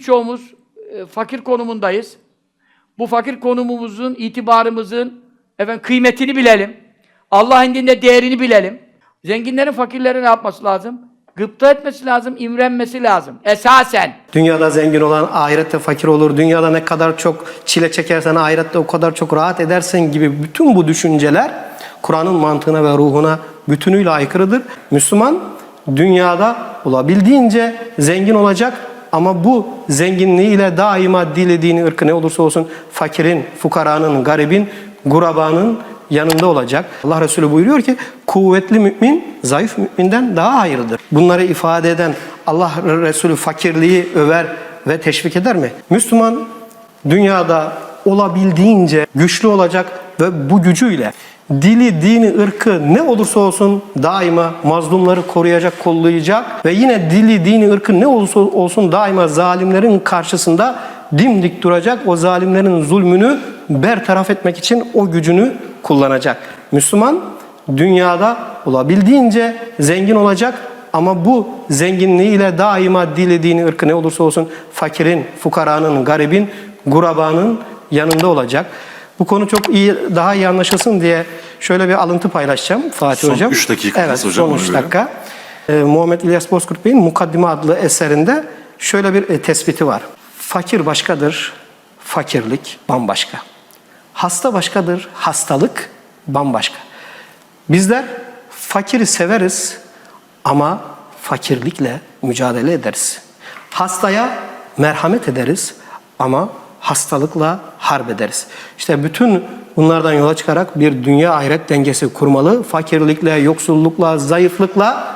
Çoğumuz e, fakir konumundayız. Bu fakir konumumuzun, itibarımızın efendim, kıymetini bilelim. Allah indinde değerini bilelim. Zenginlerin fakirlere ne yapması lazım? Gıpta etmesi lazım, imrenmesi lazım. Esasen. Dünyada zengin olan ahirette fakir olur. Dünyada ne kadar çok çile çekersen ahirette o kadar çok rahat edersin gibi bütün bu düşünceler Kur'an'ın mantığına ve ruhuna bütünüyle aykırıdır. Müslüman dünyada olabildiğince zengin olacak ama bu zenginliğiyle daima dilediğini ırkı ne olursa olsun fakirin, fukaranın, garibin, gurabanın yanında olacak. Allah Resulü buyuruyor ki kuvvetli mümin zayıf müminden daha hayırlıdır. Bunları ifade eden Allah Resulü fakirliği över ve teşvik eder mi? Müslüman dünyada olabildiğince güçlü olacak ve bu gücüyle dili, dini, ırkı ne olursa olsun daima mazlumları koruyacak, kollayacak ve yine dili, dini, ırkı ne olursa olsun daima zalimlerin karşısında dimdik duracak. O zalimlerin zulmünü bertaraf etmek için o gücünü kullanacak. Müslüman dünyada olabildiğince zengin olacak ama bu zenginliğiyle daima dilediğini ırkı ne olursa olsun fakirin, fukaranın, garibin, gurabanın yanında olacak. Bu konu çok iyi, daha iyi anlaşılsın diye şöyle bir alıntı paylaşacağım Fatih Son Hocam. üç dakikamız evet, hocam, Son ona 3 göre. dakika. Ee, Muhammed İlyas Bozkurt Bey'in Mukaddime adlı eserinde şöyle bir e, tespiti var. Fakir başkadır, fakirlik bambaşka. Hasta başkadır, hastalık bambaşka. Bizler fakiri severiz ama fakirlikle mücadele ederiz. Hastaya merhamet ederiz ama hastalıkla harp ederiz. İşte bütün bunlardan yola çıkarak bir dünya ahiret dengesi kurmalı. Fakirlikle, yoksullukla, zayıflıkla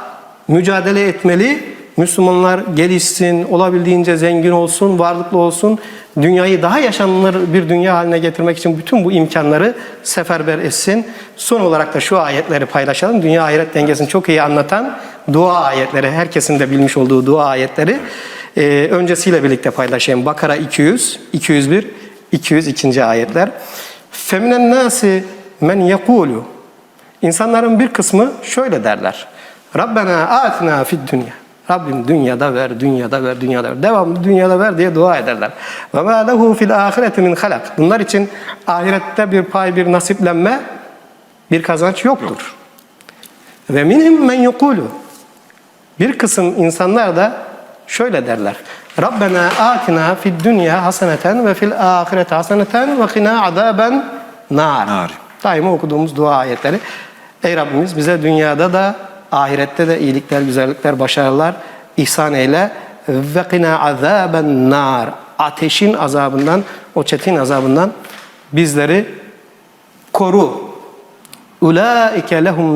mücadele etmeli. Müslümanlar gelişsin, olabildiğince zengin olsun, varlıklı olsun. Dünyayı daha yaşanılır bir dünya haline getirmek için bütün bu imkanları seferber etsin. Son olarak da şu ayetleri paylaşalım. Dünya ahiret dengesini çok iyi anlatan dua ayetleri, herkesin de bilmiş olduğu dua ayetleri. Ee, öncesiyle birlikte paylaşayım. Bakara 200, 201, 202. ayetler. Feminen nasi men yekulu İnsanların bir kısmı şöyle derler. Rabbena atina fid dünya. Rabbim dünyada ver, dünyada ver, dünyada ver. Devamlı dünyada ver diye dua ederler. Ve ma lehu fil ahireti min halak. Bunlar için ahirette bir pay, bir nasiplenme, bir kazanç yoktur. Ve minhum men yekulu. Bir kısım insanlar da şöyle derler. Rabbena atina fid dünya haseneten ve fil ahireti haseneten ve qina azaben nar. Nar. Daima okuduğumuz dua ayetleri. Ey Rabbimiz bize dünyada da ahirette de iyilikler, güzellikler, başarılar ihsan eyle. Ve qina azaben nar. Ateşin azabından, o çetin azabından bizleri koru. Ulaike lehum